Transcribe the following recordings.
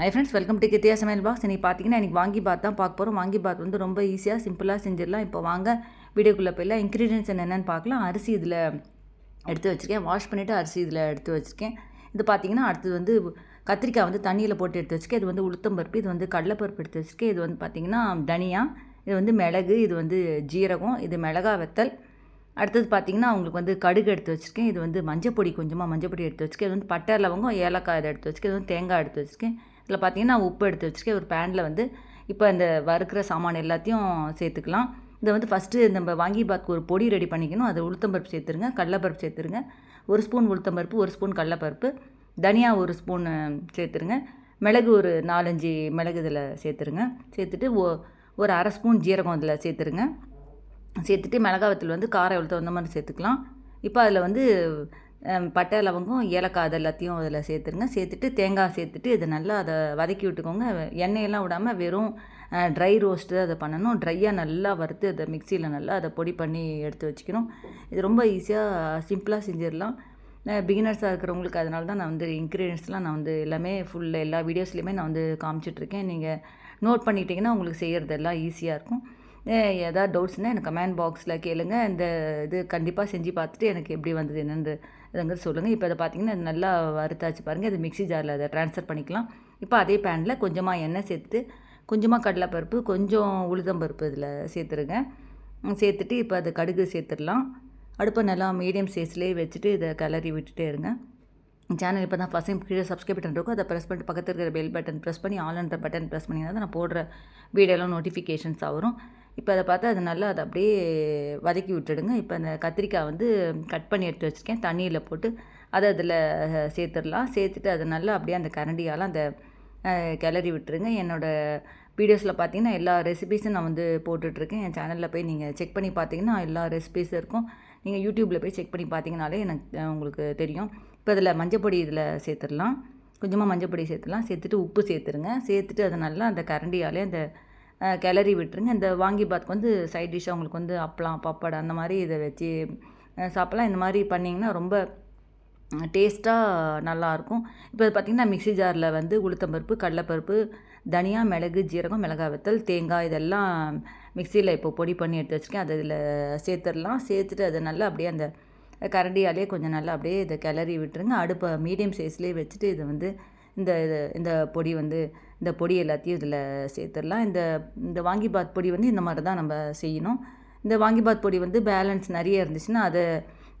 Hi friends welcome to Kithiya சமையல் box இன்றைக்கி பார்த்தீங்கன்னா இன்றைக்கி வாங்கி பாத் தான் பார்க்க போகிறோம் வாங்கி பாத் வந்து ரொம்ப ஈஸியாக சிம்பிளாக செஞ்சிடலாம். இப்போ வாங்க வீடியோக்குள்ளே போயிடலாம். இன்க்ரீடியன்ஸ் என்னென்னு பார்க்கலாம். அரிசி இதில் எடுத்து வச்சுருக்கேன். வாஷ் பண்ணிவிட்டு அரிசி இதில் எடுத்து வச்சுருக்கேன். இது பார்த்தீங்கன்னா அடுத்தது வந்து கத்திரிக்காய் வந்து தண்ணியில் போட்டு எடுத்து வச்சுருக்கேன். இது வந்து உளுத்தம்பருப்பு இது வந்து கடலைப்பருப்பு எடுத்து வச்சுருக்கேன். இது வந்து பார்த்திங்கன்னா தனியா இது வந்து மிளகு இது வந்து ஜீரகம் இது மிளகா வெத்தல். அடுத்தது பார்த்திங்கன்னா அவங்களுக்கு வந்து கடுகு எடுத்து வச்சுருக்கேன். இது வந்து மஞ்சப்பொடி கொஞ்சமாக மஞ்சப்பொடி எடுத்து வச்சுருக்கேன். இது வந்து பட்டை லவங்கம் ஏலக்காய் இதை எடுத்து வச்சுருக்கேன். இது வந்து தேங்காய் எடுத்து வச்சுருக்கேன். இதில் பார்த்தீங்கன்னா உப்பு எடுத்து வச்சுருக்கேன். ஒரு பேனில் வந்து இப்போ இந்த வறுக்கிற சாமான் எல்லாத்தையும் சேர்த்துக்கலாம். இதை வந்து ஃபஸ்ட்டு நம்ம வாங்கி பார்த்து ஒரு பொடி ரெடி பண்ணிக்கணும். அது உளுத்தம்பருப்பு சேர்த்துருங்க. கடலப்பருப்பு சேர்த்துருங்க. ஒரு ஸ்பூன் உளுத்தம்பருப்பு ஒரு ஸ்பூன் கடலப்பருப்பு. தனியா ஒரு ஸ்பூன் சேர்த்துருங்க. மிளகு ஒரு நாலஞ்சு மிளகு இதில் சேர்த்துருங்க. சேர்த்துட்டு ஓ ஒரு அரை ஸ்பூன் ஜீரகம் இதில் சேர்த்துருங்க. சேர்த்துட்டு மிளகாவத்தில் வந்து காரை எவ்வளோ தகுந்த மாதிரி சேர்த்துக்கலாம். இப்போ அதில் வந்து பட்டை லவங்கம் ஏலக்காய் அது எல்லாத்தையும் அதில் சேர்த்துருங்க. சேர்த்துட்டு தேங்காய் சேர்த்துட்டு இது நல்லா அதை வதக்கி விட்டுக்கோங்க. எண்ணெயெல்லாம் விடாமல் வெறும் ட்ரை ரோஸ்ட்டு அதை பண்ணணும். ட்ரையாக நல்லா வறுத்து அதை மிக்சியில் நல்லா அதை பொடி பண்ணி எடுத்து வச்சுக்கணும். இது ரொம்ப ஈஸியாக சிம்பிளாக செஞ்சிடலாம். பிகினர்ஸாக இருக்கிறவங்களுக்கு அதனால தான் நான் வந்து இன்க்ரீடியன்ஸ்லாம் நான் வந்து எல்லாமே ஃபுல் எல்லா வீடியோஸ்லையுமே நான் வந்து காமிச்சிட்ருக்கேன். நீங்கள் நோட் பண்ணிட்டீங்கன்னா உங்களுக்கு செய்கிறது எல்லாம் ஈஸியாக இருக்கும். ஏதாவது டவுட்ஸ்னால் எனக்கு கமெண்ட் பாக்ஸில் கேளுங்கள் இந்த இது கண்டிப்பாக செஞ்சு பார்த்துட்டு எனக்கு எப்படி வந்தது என்னென்னு இதுங்கிறது சொல்லுங்கள் இப்போ அதை பார்த்தீங்கன்னா அது நல்லா வறுத்தாச்சு பாருங்கள் அது மிக்சி ஜாரில் அதை ட்ரான்ஸ்ஃபர் பண்ணிக்கலாம். இப்போ அதே பேனில் கொஞ்சமாக எண்ணெய் சேர்த்து கொஞ்சமாக கடலைப்பருப்பு கொஞ்சம் உளுதம்பருப்பு இதில் சேர்த்துருங்க. சேர்த்துட்டு இப்போ அதை கடுகு சேர்த்துடலாம். அடுப்பை நல்லா மீடியம் சைஸ்லேயே வச்சுட்டு இதை கிளறி விட்டுட்டே இருங்க. சேனல் இப்போ தான் ஃபஸ்ட் டைம் கீழே சப்ஸ்கிரைப் பட்டன் இருக்கும் அதை ப்ரெஸ் பண்ணிட்டு பக்கத்தில் இருக்கிற பெல் பட்டன் ப்ரெஸ் பண்ணி ஆல்ன்ற பட்டன் ப்ரெஸ் பண்ணிங்கன்னா தான் நான் போடுற வீடியோலாம் நோட்டிஃபிகேஷன்ஸாக வரும். இப்போ அதை பார்த்து அது நல்லா அதை அப்படியே வதக்கி விட்டுடுங்க. இப்போ அந்த கத்திரிக்காய் வந்து கட் பண்ணி எடுத்து வச்சுருக்கேன். தண்ணியில் போட்டு அதை அதில் சேர்த்துடலாம். சேர்த்துட்டு அதை நல்லா அப்படியே அந்த கரண்டியால் அந்த கிளறி விட்டுருங்க. என்னோடய வீடியோஸில் பார்த்தீங்கன்னா எல்லா ரெசிபீஸும் நான் வந்து போட்டுட்ருக்கேன். என் சேனலில் போய் நீங்கள் செக் பண்ணி பார்த்தீங்கன்னா எல்லா ரெசிபீஸும் இருக்கும். நீங்கள் யூடியூப்பில் போய் செக் பண்ணி பார்த்தீங்கனாலே எனக்கு உங்களுக்கு தெரியும். இப்போ இதில் மஞ்சப்பொடி இதில் சேர்த்துடலாம். கொஞ்சமாக மஞ்சப்பொடி சேர்த்துலாம் சேர்த்துட்டு உப்பு சேர்த்துருங்க சேர்த்துட்டு அதை நல்லா அந்த கரண்டியாலே அந்த கிளறி விட்டுருங்க. இந்த வாங்கி பாத்துக்கு வந்து சைட் டிஷ்ஷாக உங்களுக்கு வந்து அப்பளம் பப்படை அந்த மாதிரி இதை வச்சு சாப்பிட்லாம். இந்த மாதிரி பண்ணிங்கன்னா ரொம்ப டேஸ்ட்டாக நல்லாயிருக்கும் இப்போ பார்த்திங்கன்னா மிக்சி ஜாரில் வந்து உளுத்தம்பருப்பு கடலைப்பருப்பு தனியா மிளகு ஜீரகம் மிளகாய் வத்தல் தேங்காய் இதெல்லாம் மிக்சியில் இப்போ பொடி பண்ணி எடுத்து வச்சுருக்கேன். அதை இதில் சேர்த்துடலாம். சேர்த்துட்டு அதை நல்லா அப்படியே அந்த கரண்டியாலே கொஞ்சம் நல்லா அப்படியே இதை கிளறி விட்டுருங்க. அடுப்பை மீடியம் சைஸ்லேயே வச்சுட்டு இதை வந்து இந்த இது இந்த பொடி வந்து இந்த பொடி எல்லாத்தையும் இதில் சேர்த்துடலாம். இந்த இந்த வாங்கிபாத் பொடி வந்து இந்த மாதிரி தான் நம்ம செய்யணும். இந்த வாங்கிபாத் பொடி வந்து பேலன்ஸ் நிறைய இருந்துச்சுன்னா அதை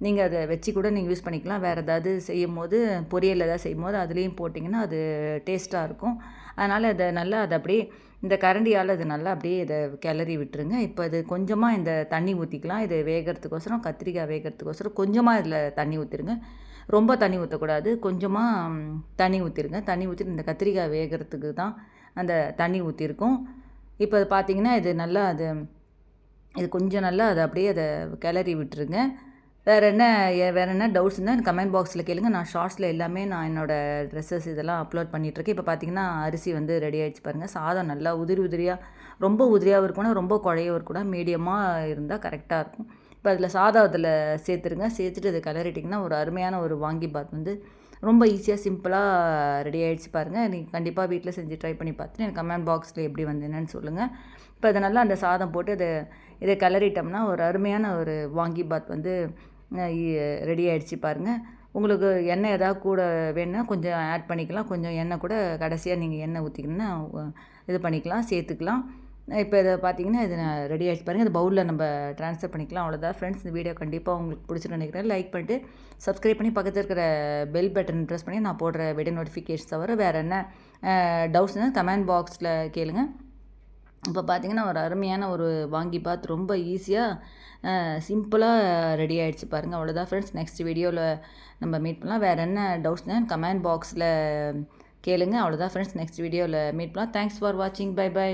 நீங்கள் அதை வச்சு கூட நீங்கள் யூஸ் பண்ணிக்கலாம். வேறு ஏதாவது செய்யும் போது பொரியல் ஏதாவது செய்யும் போது அதுலேயும் போட்டிங்கன்னா அது டேஸ்ட்டாக இருக்கும். அதனால் அதை நல்லா அதை அப்படியே இந்த கரண்டியால் அது நல்லா அப்படியே இதை கிளறி விட்டுருங்க. இப்போ இது கொஞ்சமாக இந்த தண்ணி ஊற்றிக்கலாம் இது வேகிறதுக்கோசரம் கத்திரிக்காய் வேகிறதுக்கோசரம் கொஞ்சமாக இதில் தண்ணி ஊற்றிருங்க ரொம்ப தண்ணி ஊற்றக்கூடாது கொஞ்சமாக தண்ணி ஊற்றிருங்க தண்ணி ஊற்றிட்டு இந்த கத்திரிக்காய் வேகிறதுக்கு தான் அந்த தண்ணி ஊற்றிருக்கோம் இப்போ அது பார்த்திங்கன்னா இது நல்லா அது இது கொஞ்சம் நல்லா அதை அப்படியே அதை கிளறி விட்டுருங்க. வேறு என்ன வேறு என்ன டவுட்ஸ் இருந்தால் கமெண்ட் பாக்ஸில் கேளுங்க. நான் ஷார்ட்ஸில் எல்லாமே நான் என்னோடய ட்ரெஸ்ஸஸ் இதெல்லாம் அப்லோட் பண்ணிகிட்ருக்கேன் இப்போ பார்த்தீங்கன்னா அரிசி வந்து ரெடி ஆகிடுச்சு பாருங்கள் சாதம் நல்லா உதிரி உதிரியாக ரொம்ப உதிரியாகவும் இருக்கணும் ரொம்ப குழையவும் இருக்கணும் மீடியமாக இருந்தால் கரெக்டாக இருக்கும். இப்போ அதில் சாதம் அதில் சேர்த்துருங்க. சேர்த்துட்டு அதை கலரிட்டிங்கன்னா ஒரு அருமையான ஒரு வாங்கி பாத் வந்து ரொம்ப ஈஸியாக சிம்பிளாக ரெடி ஆகிடுச்சு பாருங்கள் நீங்கள் கண்டிப்பாக வீட்டில் செஞ்சு ட்ரை பண்ணி பார்த்துட்டு எனக்கு கமெண்ட் பாக்ஸில் எப்படி வந்தேன்னு சொல்லுங்கள் இப்போ அதை நல்லா அந்த சாதம் போட்டு அதை இதை கிளறிட்டோம்னா ஒரு அருமையான ஒரு வாங்கி பாத் வந்து ரெடி ஆகிடுச்சு பாருங்கள் உங்களுக்கு எண்ணெய் எதாவது கூட வேணுன்னா கொஞ்சம் ஆட் பண்ணிக்கலாம். கொஞ்சம் எண்ணெய் கூட கடைசியாக நீங்கள் எண்ணெய் ஊற்றிக்கணுன்னா இது பண்ணிக்கலாம் சேர்த்துக்கலாம். இப்போ இதை பார்த்தீங்கன்னா இது நான் ரெடி ஆகிடுச்சு பாருங்கள் இது பவுலில் நம்ம ட்ரான்ஸ்ஃபர் பண்ணிக்கலாம். அவ்வளோதான் ஃப்ரெண்ட்ஸ் இந்த வீடியோ கண்டிப்பாக உங்களுக்கு பிடிச்சிட்டு நினைக்கிறேன். லைக் பண்ணிட்டு சப்ஸ்கிரைப் பண்ணி பக்கத்தில் இருக்கிற பெல் பட்டன் ப்ரெஸ் பண்ணி நான் போடுற வீடியோ நோட்டிஃபிகேஷன் தவிர வேறு என்ன டவுட்ஸ்னால் கமெண்ட் பாக்ஸில் கேளுங்கள் இப்போ பார்த்தீங்கன்னா ஒரு அருமையான ஒரு வாங்கி பார்த்து ரொம்ப ஈஸியாக சிம்பிளாக ரெடி ஆகிடுச்சு பாருங்கள் அவ்வளோதான் ஃப்ரெண்ட்ஸ் நெக்ஸ்ட் வீடியோவில் நம்ம மீட் பண்ணலாம். வேறு என்ன டவுட்ஸ்னால் கமெண்ட் பாக்ஸில் கேளுங்க. அவ்வளோதான் ஃப்ரெண்ட்ஸ் நெக்ஸ்ட் வீடியோவில் மீட் பண்ணலாம். தேங்க்ஸ் ஃபார் வாட்சிங் பை பை